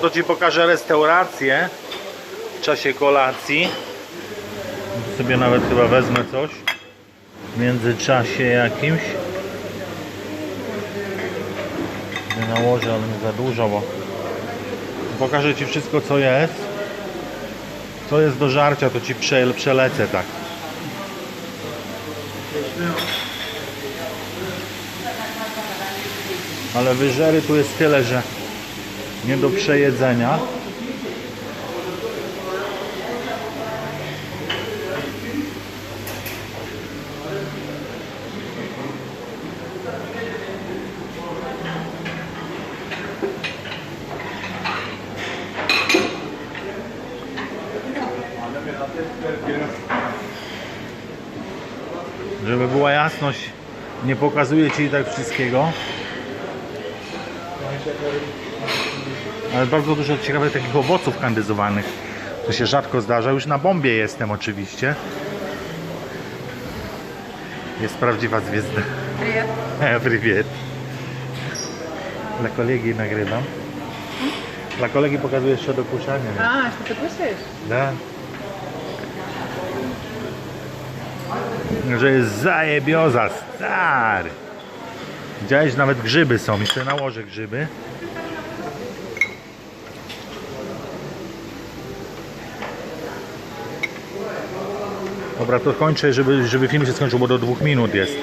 To Ci pokażę restaurację w czasie kolacji. Sobie nawet chyba wezmę coś w międzyczasie jakimś. Nie nałożę, ale nie za dużo, bo pokażę Ci wszystko co jest. Co jest do żarcia, to Ci prze, przelecę tak. Ale wyżery tu jest tyle, że nie do przejedzenia. Żeby była jasność, nie pokazuję Ci tak wszystkiego ale bardzo dużo ciekawych takich owoców kandyzowanych. To się rzadko zdarza. Już na bombie jestem oczywiście. Jest prawdziwa zwiezda. Prywiet. Dla kolegi nagrywam. Dla kolegi pokazuję jeszcze dokuszanie. A, jeszcze dokuszujesz? Da. Że jest zajebioza, stary. Widziałeś, nawet grzyby są. I sobie nałożę grzyby. Dobra, to kończę, żeby, żeby film się skończył, bo do dwóch minut jest.